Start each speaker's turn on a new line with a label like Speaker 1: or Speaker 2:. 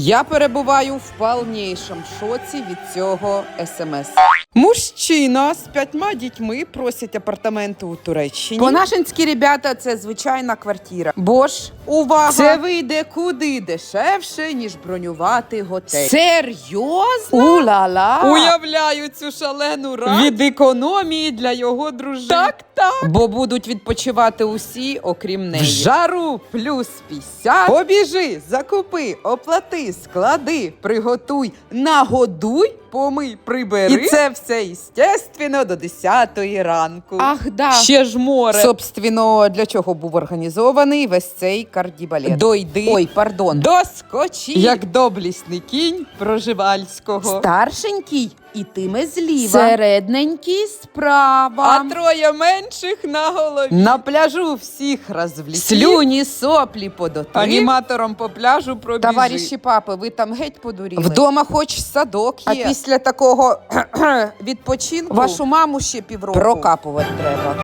Speaker 1: Я перебуваю в повнішому шоці від цього смс. Мужчина з п'ятьма дітьми просять апартаменти у Туреччині. Понашинські ребята це звичайна квартира. Бо ж увага! Це вийде куди дешевше, ніж бронювати готель. Серйозно? Ула-ла! Уявляю цю шалену радість від економії для його дружини. Так, так. Бо будуть відпочивати усі, окрім неї. В жару плюс 50. Побіжи, закупи, оплати, склади, приготуй, нагодуй, помий, прибери. І це все, естественно, до 10 ранку.
Speaker 2: Ах, да.
Speaker 1: Ще ж море. Собственно, для чого був організований весь цей кардібалет? Дойди. Ой, пардон. Доскочі. Як доблісний кінь проживальського.
Speaker 2: Старшенький ітиме зліва.
Speaker 1: Середненький справа. А троє менших на голові. На пляжу всіх розвліків. Слюні, соплі подотрив. Аніматором по пляжу пробіжи. Товариші папи, ви там геть подуріли. Вдома хоч садок є. А після такого відпочинку вашу маму ще півроку прокапувати треба.